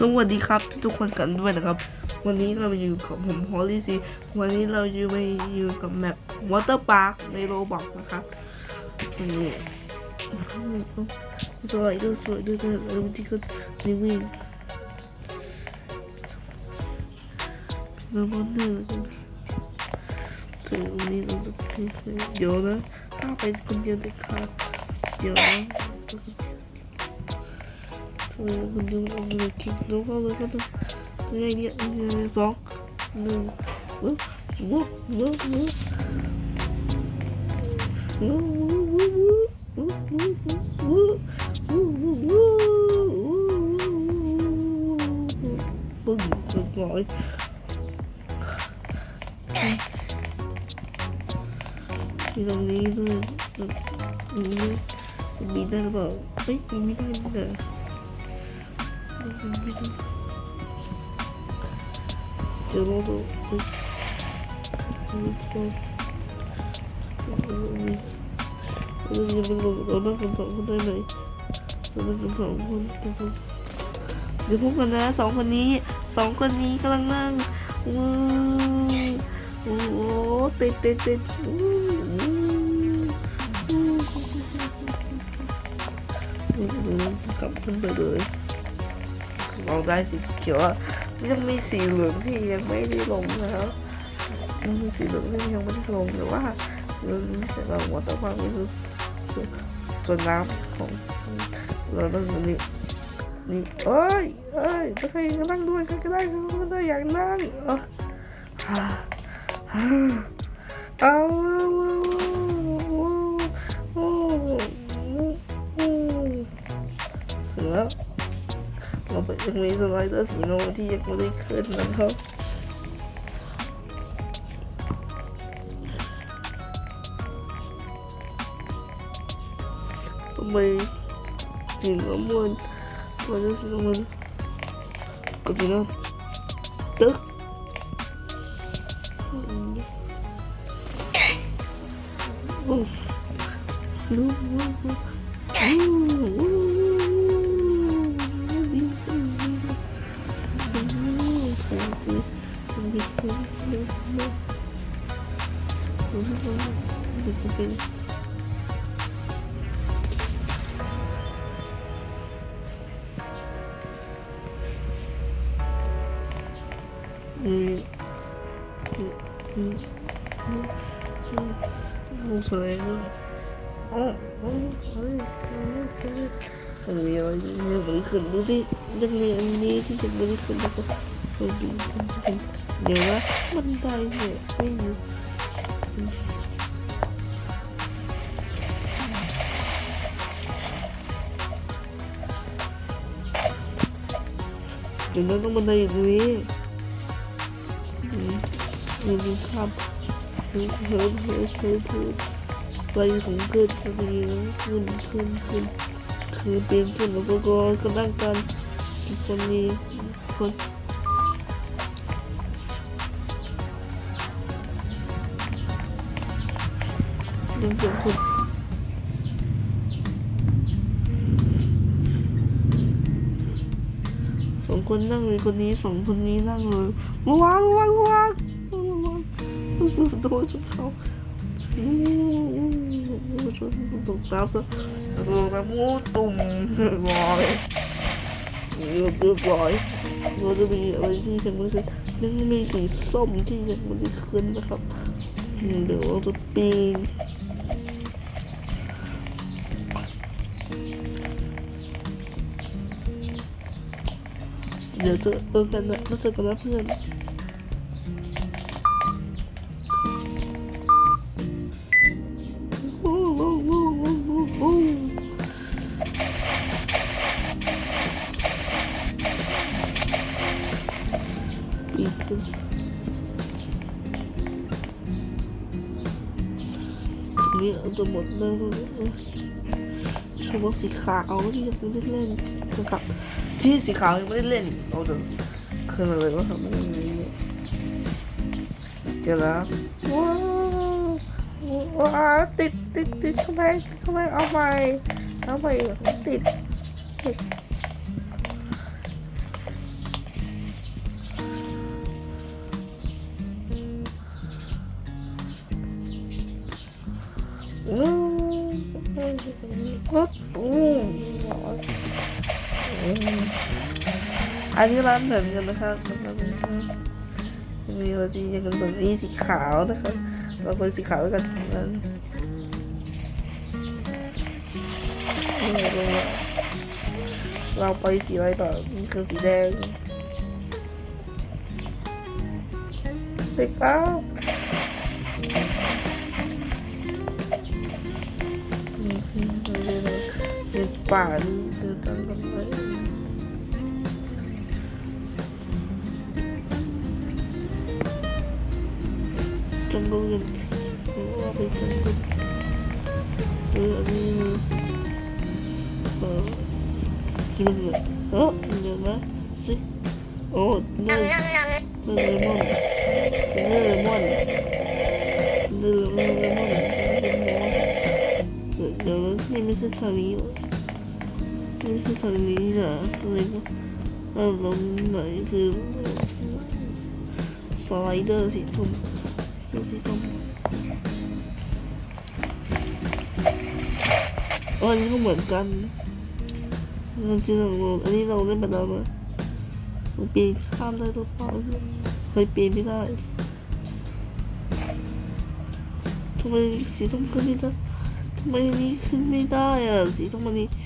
สวัสดีครับทุกๆคนกันด้วยนะครับ วันนี้เราอยู่กับผมฮอลลี่ซีวันนี้เราอยู่ไปอยู่กับแมปวอเตอร์พาร์คในโรบอกนะครับนนี้สวยดูสวยดูดูดูที่เขานี่วิ่งเราบนเดินถึงวันนี้เราจะไปเดี๋ยวนะถ้าไปคนเดียวเด็ดขาดเดี๋ยวนะ mình mình chỉ nấu vào rồi con ngay điện gió mình bước bước bước bước bừng bừng gọi thì đồng ý rồi mình đang bảo thích mình đang là เรานั่งกันสองคนได้ไหมเรานั่งกันสองคนเดี๋ยวพบกันนะสองคนนี้สองคนนี้กำลังนั่งว้าวโอ้โหติดติดติดกลับขึ้นไปเลย มองได้สีเขียวยังมีสีเหลืองที่ยังไม่ได้ลงนะครับยังมีสีเหลืองที่ยังไม่ได้ลงแต่ว่าเรื่องนี้เสร็จแล้ววัตถุภาพนี่คือส่วนส่วนน้ำของเราต้องนี่นี่เอ้ยเอ้ยจะใครก็นั่งด้วยใครก็ได้ใครก็ได้อยากนั่งเออฮ่าฮ่าเอา ยังมีสไลเดอร์สีโนที่ยังไม่ได้ขึ้นนะครับทำไมสีน้ำมันสไลเดอร์สีน้ำมันก็สีน้ำตึ๊กลูกลูกลูก 你不要什么，我是说你不给。嗯，嗯，嗯，嗯，嗯，嗯，嗯，嗯，嗯，嗯，嗯，嗯，嗯，嗯，嗯，嗯，嗯，嗯，嗯， เออยังหมือนขึ้นดูสิยังมีอันนี้ที่จะไม่ได้ขึ้นแล้วก็เดี๋ยวว่ามันไดเนี่ยไม่รู้เดี๋ยวเรต้องมาในตรงนี้ดูดูครับเฮ้ยเฮ้ยเฮ้ยเฮ้ยไปถึงเกิดอะไรขึ้นขึ้นขึ้น คือเปลี่ยนขึ้นแล้วก็ก็ก็นั่งกันอีกคนนี้คนเดินเสียงคุณสองคนนั่งเลยคนนี้สองคนนี้นั่งเลยมาวางวางวางมาวางโดนชนเขาอู้ชนตกน้ำซะ ลงน้ำมูตุ่มเรียบร้อเรียบร้อยเราจะมีอะไรที่ยังไม่ได้ขึ้นยังมีสีส้มที่ยังไม่ได้ขึ้นนะครับเดี๋ยวเราจะปีนเดี๋ยวเจอเจอกันนะเจอกันนะเพื่อน จะหมดแล้วเฉพาสีขาวที่ยังไม่ได้เล่นนะครับที่สีขาวยังไม่ได้เล่นเอาเดี๋ยวขึ้นมาเลยว่าทำอะไรเนี่ยเดี๋ยวนะว้าวว้าวติดติดติดทำไมทำไมเอาไปเอาไปติดติด อันนี้ร้านเหมือนกันนะคะมีโรตีอย่างกันแบบนี้สีขาวนะคะเราเป็นสีขาวกันทั้งนั้นเราเราไปสีอะไรต่อนี่คือสีแดงเด็กอ้าว Parido dando Tungguin Gua habis tungguin Gua habis Oh Gimana Oh Gimana sih Oh Ini Ini lemon Ini lemon Ini lemon Ini lemon Ini lemon Ini lemon Ini lemon Ini lemon ไปจังเกิลกันหรือว่าไปจังเกิลเอออันนี้เออกินเลยเออเดี๋ยวนะสิโอ้เนื้อเนื้อเลมอนเนื้อเลมอนเนื้อเลมอนเป็นหมูเดี๋ยวนะนี่ไม่ใช่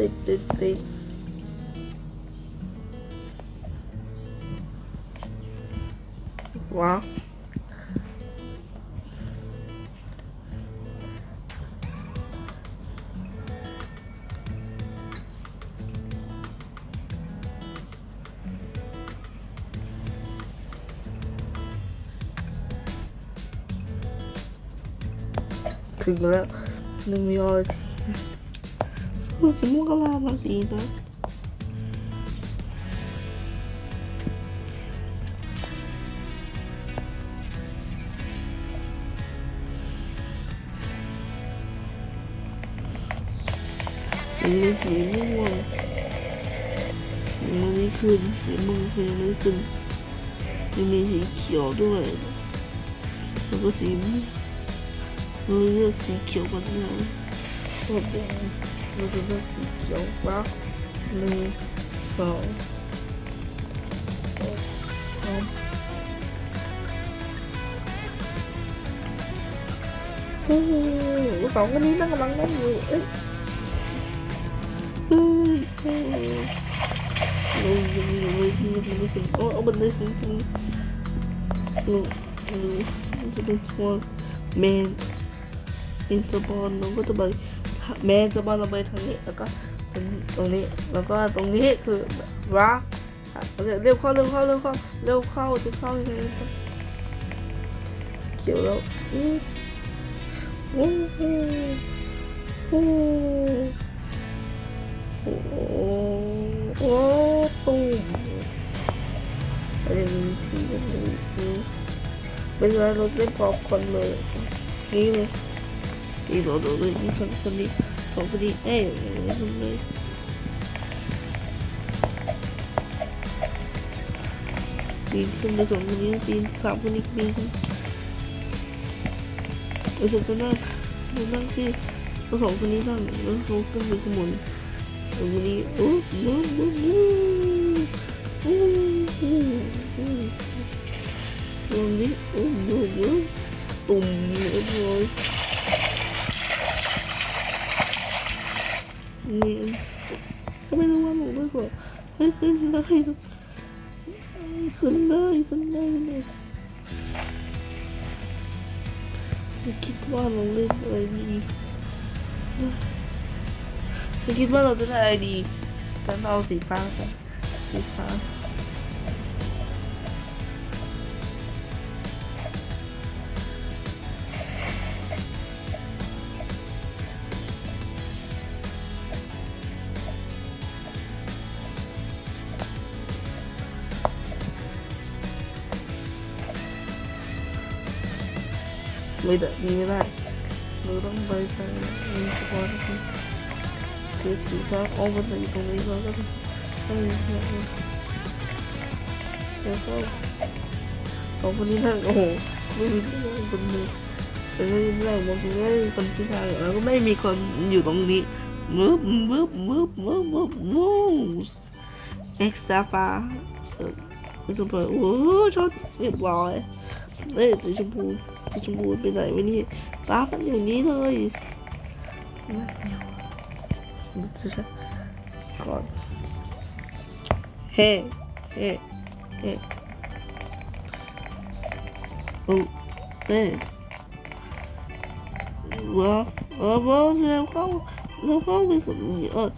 ติดติดติดว้าว ถึงแล้วหนึ่งมีออยสีม่วงก็ลามาดีนะมันมีสีม่วงมันไม่ขึ้นสีม่วงคือยังไม่ขึ้นยังมีสีเขียวด้วยแล้วก็สีม่วง เราเลือกสีเขียวกันนะโอเคเราจะเลือกสีเขียวว่าหนึ่งสองสามโอ้โหสองคนนี้นั่งกำลังนั่งอยู่เอ้ยเฮ้ยเฮ้ยเรายังอยู่ในที่มันไม่ถึงโอ้เอาบันไดถึงถึงเราเราจะเป็นทัวร์แมน อินสปอนเราก็จะไปแมนสปอนเราไปทางนี้แล้วก็เป็นตรงนี้แล้วก็ตรงนี้คือรักโอเคเร็วเข้าเร็วเข้าเร็วเข้าเร็วเข้าจะเข้ายังไงเขียวแล้วอู้อู้อู้อู้โอ้โอ้ตุ้มอะไรที่นี้เป็นไรเราเล่นพอคนเลยนี่เลย นี่เราดูเลยนี่คนคนนี้สองคนนี้เอ้ยอย่างนี้คนเลยปีนขึ้นไปสองคนนี้ปีนสามคนนี้ปีนขึ้นเออฉันนั่งฉันนั่งที่สองคนนี้นั่งแล้วเขาขึ้นไปข้างบนสองคนนี้โอ้โหโอ้ ว่าเราเล่นอะไรดีเราคิดว่าเราจะได้อะไรดีกันเอาสีฟ้ากันสีฟ้า ไม่ได้มีไม่ได้เราต้องไปทางนี้เฉพาะนะครับเทียบสีฟ้าเอาบันไดตรงนี้เราก็ต้องไปแล้วก็สองคนนี้นั่งโอ้โหไม่มีที่นั่งบนนี้แต่ไม่มีที่นั่งบนนี้ไม่มีคนที่นั่งแล้วก็ไม่มีคนอยู่ตรงนี้มึบมึบมึบมึบมึบมูสเอ็กซ์ซาฟาเออจะเปิดโอ้โหชดเรียบร้อยเอ้ยสีชมพู สีชมพูไปไหนวะนี่ป้ามันอยู่นี่เลยดูสิฉันก่อนเฮ้เฮ้เฮ้โอ้เฮ้ว้าวว้าวว้าวเร็วเข้าเร็วเข้าไปสุดเออ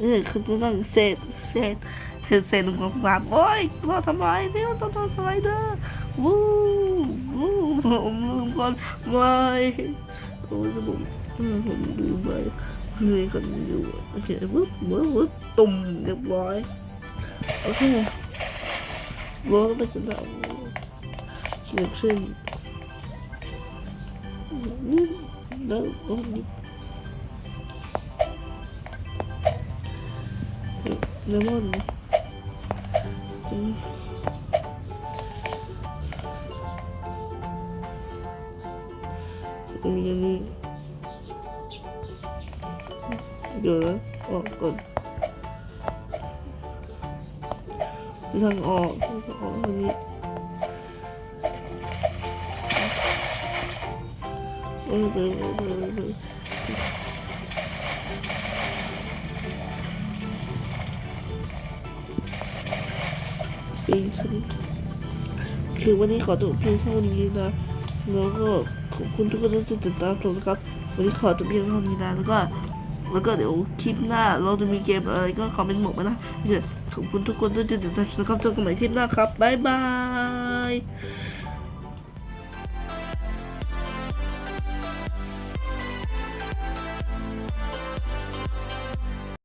เออคือตัวนั่งเศษเศษเห็นเศษหนึ่งของสามโอ้ยเราทำไมเนี่ยต้องทำสไลเดอร์วู้ ผมลืมก่อนไม่โอ้ยสมองอืมผมลืมไปเหนื่อยกันอยู่โอเควุ้บวุ้บวุ้บตุ่มเรียบร้อยโอเครอไปสนามเฉียบเส้นนี่แล้วนี้เลมอน เดี๋ยวนะออกก่อนทางออกทางออกทางนี้เออไปไปไปไปปีนขึ้นคือวันนี้ขอจบเพียงเท่านี้นะแล้วก็ขอบคุณทุกคนที่ติดตามชมนะครับ วันนี้ขอจบเพียงเท่านี้นะแล้วก็ แล้วก็เดี๋ยวคลิปหน้าเราจะมีเกมอะไรก็คอมเมนต์บอกมานะเดี๋ยวขอบคุณทุกคนที่ติดตามชมนะครับเจอกันใหม่คลิปหน้าครับบ๊ายบาย